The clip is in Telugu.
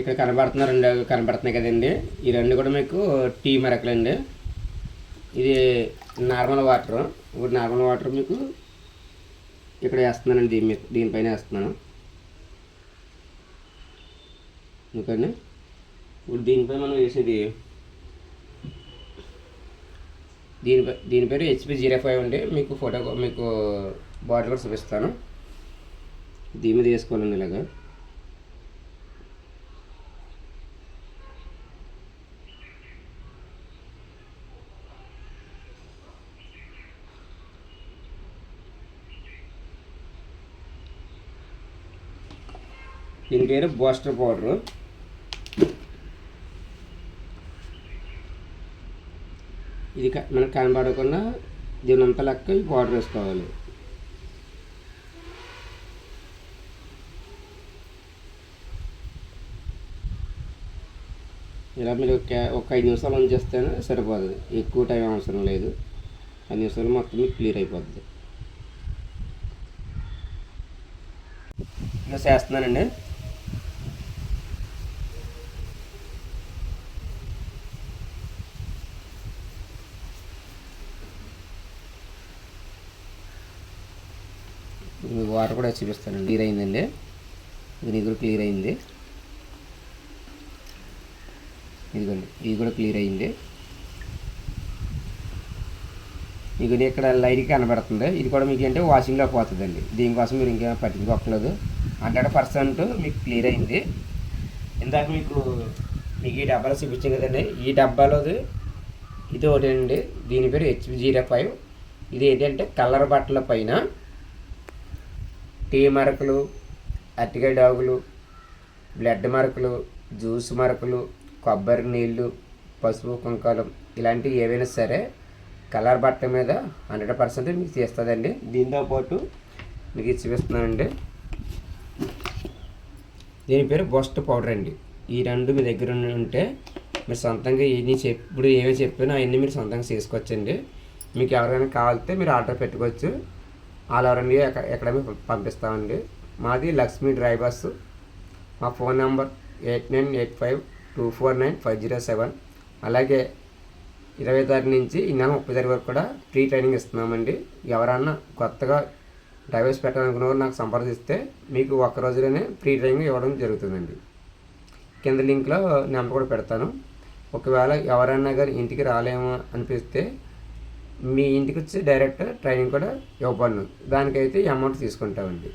ఇక్కడ కనబడుతున్న రెండు కనబడుతున్నాయి కదండి. ఈ రెండు కూడా మీకు టీ మరకలండి. ఇది నార్మల్ వాటర్. ఇప్పుడు నార్మల్ వాటర్ మీకు ఇక్కడ వేస్తున్నానండి దీని మీద దీనిపైన వేస్తున్నాను. ఎందుకండి ఇప్పుడు దీనిపై మనం వేసేది దీనిపై దీని పేరు హెచ్పి జీరో ఫైవ్ అండి. మీకు ఫోటో మీకు బాటిల్ కూడా చూపిస్తాను. దీని మీద వేసుకోవాలండి ఇలాగా. దీని పేరు బోస్టర్ పౌడరు. ఇది మనకు కనబడకుండా దీని అంతా లెక్క ఈ పౌడర్ వేసుకోవాలి. ఇలా మీరు ఒక ఒక ఐదు నిమిషాలు ఉంచేస్తేనే సరిపోతుంది. ఎక్కువ టైం అవసరం లేదు. ఐదు నిమిషాలు మొత్తం మీకు క్లియర్ అయిపోతుంది ఇలా చేస్తున్నానండి. వాటర్ కూడా చూపిస్తానండి. క్లియర్ అయిందండి. ఇది కూడా క్లియర్ అయింది. ఇదిగోండి ఇది కూడా క్లియర్ అయింది. మీకు ఇక్కడ లైట్ కనబడుతుంది. ఇది కూడా మీకు అంటే వాషింగ్లో పోతుందండి. దీనికోసం మీరు ఇంకా పట్టించుకోకలేదు హండ్రెడ్ పర్సెంట్ మీకు క్లియర్ అయింది. ఇందాక మీకు మీకు ఈ డబ్బాలో చూపించాం కదండి. ఈ డబ్బాలోది ఇది ఒకటి అండి దీని పేరు హెచ్పి జీరో ఫైవ్ ఇది ఏంటంటే కలర్ బట్టల పైన టీ మరకలు అరటికాయ డాగులు బ్లడ్ మరకలు జ్యూస్ మరకలు కొబ్బరి నీళ్ళు పసుపు కుంకాలం ఇలాంటివి ఏవైనా సరే కలర్ బట్ట మీద హండ్రెడ్ పర్సెంట్ మీకు తీస్తుందండి. దీంతో పాటు మీకు చూపిస్తున్నానండి. దీని పేరు బస్ట్ పౌడర్ అండి. ఈ రెండు మీ దగ్గర ఉంటే మీరు సొంతంగా ఎన్ని చెప్పుడు ఇప్పుడు ఏమి చెప్పినా అవన్నీ మీరు సొంతంగా చేసుకోవచ్చండి. మీకు ఎవరైనా కావాలితే మీరు ఆర్డర్ పెట్టుకోవచ్చు. ఆల్ ఓవర్ ఇండియా ఎక్కడ పంపిస్తామండి. మాది లక్ష్మీ డ్రైవర్స్. మా phone number eight nine eight five two four nine five zero seven. అలాగే ఇరవై తారీఖు నుంచి ఈ నెల ముప్పై తారీఖు వరకు కూడా ఫ్రీ ట్రైనింగ్ ఇస్తున్నామండి. ఎవరన్నా కొత్తగా డ్రైవర్స్ పెట్టాలనుకున్న వారు నాకు సంప్రదిస్తే మీకు ఒక్క రోజులోనే ఫ్రీ ట్రైనింగ్ ఇవ్వడం జరుగుతుందండి. కింద లింక్లో నెంబర్ కూడా పెడతాను. ఒకవేళ ఎవరైనా కానీ ఇంటికి రాలేమో అనిపిస్తే మీ ఇంటికి వచ్చి డైరెక్ట్ ట్రైనింగ్ కూడా ఇవ్వబడను. దానికైతే అమౌంట్ తీసుకుంటామండి.